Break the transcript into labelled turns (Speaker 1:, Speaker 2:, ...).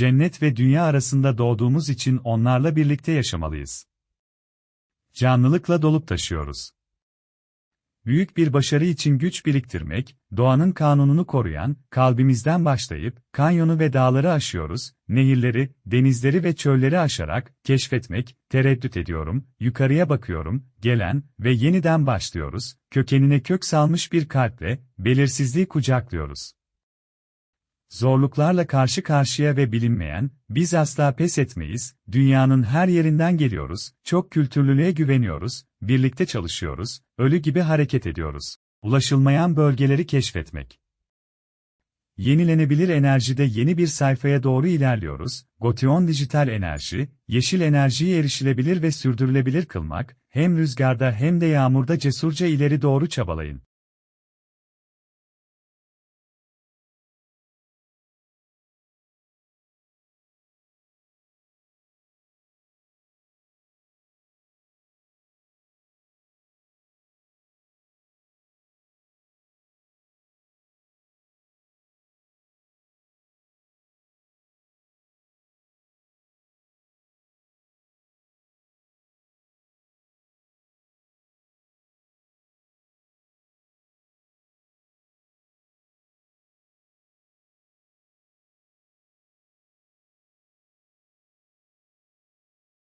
Speaker 1: cennet ve dünya arasında doğduğumuz için onlarla birlikte yaşamalıyız. Canlılıkla dolup taşıyoruz. Büyük bir başarı için güç biriktirmek, doğanın kanununu koruyan, kalbimizden başlayıp, kanyonu ve dağları aşıyoruz, nehirleri, denizleri ve çölleri aşarak, keşfetmek, tereddüt ediyorum, yukarıya bakıyorum, gelen ve yeniden başlıyoruz, kökenine kök salmış bir kalple, belirsizliği kucaklıyoruz. Zorluklarla karşı karşıya ve bilinmeyen, biz asla pes etmeyiz, dünyanın her yerinden geliyoruz, çok kültürlülüğe güveniyoruz, birlikte çalışıyoruz, ölü gibi hareket ediyoruz. Ulaşılmayan bölgeleri keşfetmek. Yenilenebilir enerjide yeni bir sayfaya doğru ilerliyoruz, Gotion Dijital Enerji, yeşil enerjiyi erişilebilir ve sürdürülebilir kılmak, hem rüzgarda hem de yağmurda cesurca ileri doğru çabalayın.